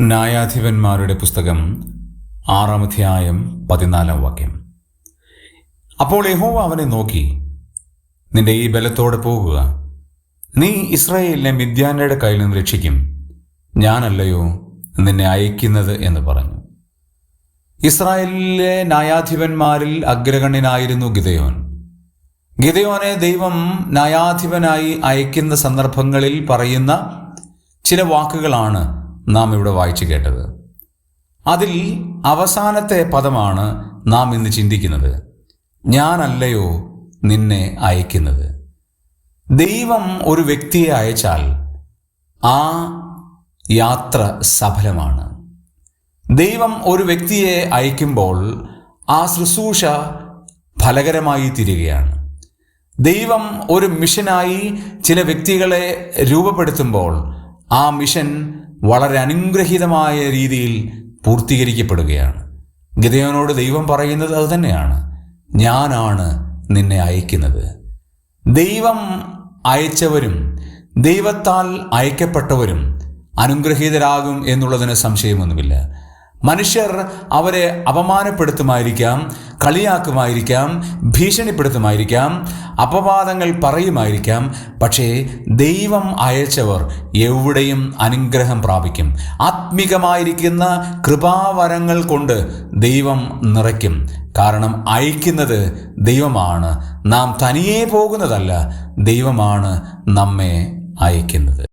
ന്യായാധിപന്മാരുടെ പുസ്തകം ആറാം അധ്യായം പതിനാലാം വാക്യം. അപ്പോൾ യഹോവ അവനെ നോക്കി നിന്റെ ഈ ബലത്തോടെ പോകുക. നീ ഇസ്രായേലിനെ മിദ്യാനയുടെ കയ്യിൽ നിന്ന് രക്ഷിക്കും. ഞാനല്ലയോ നിന്നെ അയക്കുന്നത്? എന്ന് പറഞ്ഞു. ഇസ്രായേലിലെ ന്യായാധിപന്മാരിൽ അഗ്രഗണ്യനായിരുന്നു ഗിതയോൻ ഗിതയോനെ ദൈവം ന്യായാധിപനായി അയക്കുന്ന സന്ദർഭങ്ങളിൽ പറയുന്ന ചില വാക്കുകളാണ് നാം ഇവിടെ വായിച്ചു കേട്ടത്. അതിൽ അവസാനത്തെ പദമാണ് നാം ഇന്ന് ചിന്തിക്കുന്നത്. ഞാനല്ലയോ നിന്നെ അയക്കുന്നത്. ദൈവം ഒരു വ്യക്തിയെ അയച്ചാൽ ആ യാത്ര സഫലമാണ്. ദൈവം ഒരു വ്യക്തിയെ അയക്കുമ്പോൾ ആ ശുശ്രൂഷ ഫലകരമായി തീരുകയാണ്. ദൈവം ഒരു മിഷനായി ചില വ്യക്തികളെ രൂപപ്പെടുത്തുമ്പോൾ ആ മിഷൻ വളരെ അനുഗ്രഹീതമായ രീതിയിൽ പൂർത്തീകരിക്കപ്പെടുകയാണ്. ഗിതയോനോട് ദൈവം പറയുന്നത് അതുതന്നെയാണ് ഞാനാണ് നിന്നെ അയക്കുന്നത്. ദൈവം അയച്ചവരും ദൈവത്താൽ അയക്കപ്പെട്ടവരും അനുഗ്രഹീതരാകും എന്നുള്ളതിന് സംശയമൊന്നുമില്ല. മനുഷ്യർ അവരെ അപമാനപ്പെടുത്തുമായിരിക്കാം കളിയാക്കുമായിരിക്കാം ഭീഷണിപ്പെടുത്തുമായിരിക്കാം അപവാദങ്ങൾ പറയുമായിരിക്കാം. പക്ഷേ ദൈവം അയച്ചവർ എവിടെയും അനുഗ്രഹം പ്രാപിക്കും. ആത്മികമായിരിക്കുന്ന കൃപാവരങ്ങൾ കൊണ്ട് ദൈവം നിറയ്ക്കും. കാരണം അയക്കുന്നത് ദൈവമാണ്. നാം തനിയേ പോകുന്നതല്ല ദൈവമാണ് നമ്മെ അയക്കുന്നത്.